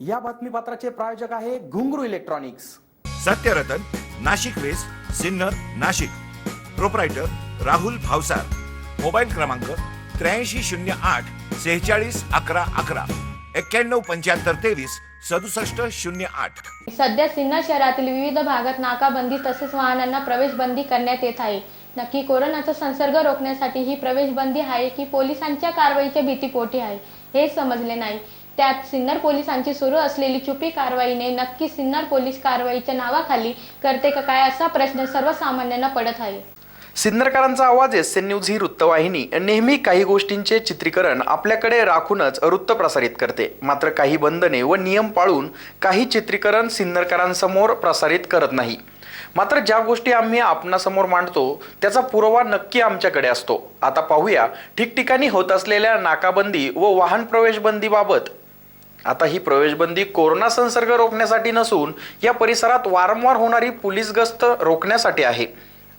या बातमीपत्राचे प्रायोजक आहे Ghungroo electronics. Satyaratan Nashik west Sinnar Nashik. Proprietor Rahul Bhavsar. Mobile क्रमांक त्र्याऐंशी शून्य आठ सेहेचाळीस अकरा अकरा. एक्क्याण्णव पंच्याहत्तर तेवीस सदुसष्ट शून्य आठ. सध्या सिन्नर शहरातील विविध भागात नाकाबंदी तसेच वाहनांना प्रवेशबंदी करण्यात येत आहे. नक्की कोरोनाचा संसर्ग रोखण्यासाठी ही प्रवेशबंदी आहे की पोलिसांच्या कारवाईच्या भीतीपोटी आहे हे समजले नाही. त्यात सिन्नर पोलिसांची सुरू असलेली चुपी कारवाईने नक्की सिन्नर पोलीस कारवाईच्या नावाखाली करते का काय असा प्रश्न सर्वसामान्यांना पडत आहे. सिन्नरकरांचा आवाज एस एन न्यूज ही वृत्तवाहिनी. नेहमी काही गोष्टींचे चित्रीकरण आपल्याकडे राखूनच वृत्त प्रसारित करते. मात्र काही बंधने व नियम पाळून काही चित्रीकरण सिन्नरकरांसमोर प्रसारित करत नाही. मात्र ज्या गोष्टी आम्ही आपणासमोर मांडतो त्याचा पुरावा नक्की आमच्याकडे असतो. आता पाहूया ठिकठिकाणी होत असलेल्या नाकाबंदी व वाहन प्रवेश बंदीबाबत आता ही प्रवेशबंदी कोरोना संसर्ग रोखण्यासाठी नसून या परिसरात वारंवार होणारी पोलीस गस्त रोखण्यासाठी आहे.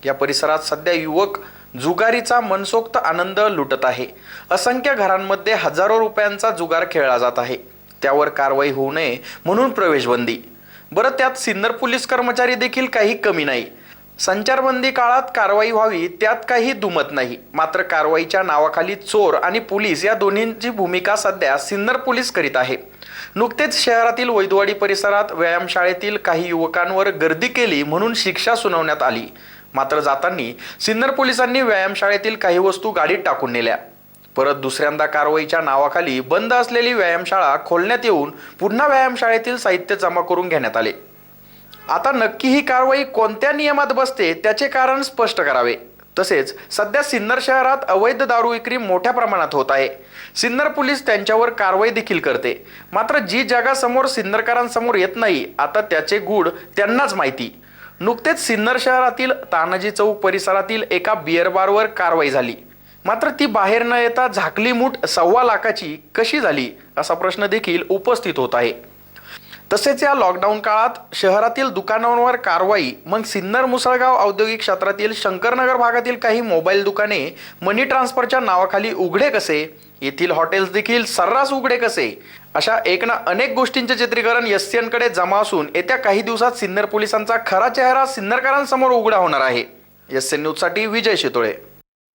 या परिसरात सध्या युवक जुगारीचा मनसोक्त आनंद लुटत आहे. असंख्य घरांमध्ये हजारो रुपयांचा जुगार खेळला जात आहे. त्यावर कारवाई होऊ नये म्हणून प्रवेशबंदी. बरं त्यात सिन्नर पोलीस कर्मचारी देखील काही कमी नाही. संचारबंदी काळात कारवाई व्हावी त्यात काही दुमत नाही. मात्र कारवाईच्या नावाखाली चोर आणि पोलीस या दोन्हींची भूमिका सध्या सिन्नर पोलीस करीत आहे. नुकतेच शहरातील वैदवाडी परिसरात व्यायामशाळेतील काही युवकांवर गर्दी केली म्हणून शिक्षा सुनावण्यात आली. मात्र जाताना सिन्नर पोलिसांनी व्यायामशाळेतील काही वस्तू गाडीत टाकून नेल्या. परत दुसऱ्यांदा कारवाईच्या नावाखाली बंद असलेली व्यायामशाळा खोलण्यात येऊन पुन्हा व्यायामशाळेतील साहित्य जमा करून घेण्यात आले. आता नक्की ही कारवाई कोणत्या नियमात बसते त्याचे कारण स्पष्ट करावे. तसेच सध्या सिन्नर शहरात अवैध दारू विक्री मोठ्या प्रमाणात होत आहे. सिन्नर पोलीस त्यांच्यावर कारवाई देखील करते. मात्र जी जगासमोर सिन्नरकरांसमोर येत नाही आता त्याचे गूढ त्यांनाच माहिती. नुकतेच सिन्नर शहरातील तानाजी चौक परिसरातील एका बिअर बारवर कारवाई झाली. मात्र ती बाहेर न येता झाकली मूठ सव्वा लाखाची कशी झाली असा प्रश्न देखील उपस्थित होत आहे. तसेच या लॉकडाऊन काळात शहरातील दुकानांवर कारवाई मग सिन्नर मुसळगाव औद्योगिक क्षेत्रातील शंकरनगर भागातील काही मोबाईल दुकाने मनी ट्रान्सफरच्या नावाखाली उघडे कसे? येथील हॉटेल्स देखील सर्रास उघडे कसे? अशा एक ना अनेक गोष्टींचे चित्रीकरण एस एनकडे जमा असून येत्या काही दिवसात सिन्नर पोलिसांचा खरा चेहरा सिन्नरकरांसमोर उघडा होणार आहे. एस एन न्यूजसाठी विजय शितोळे.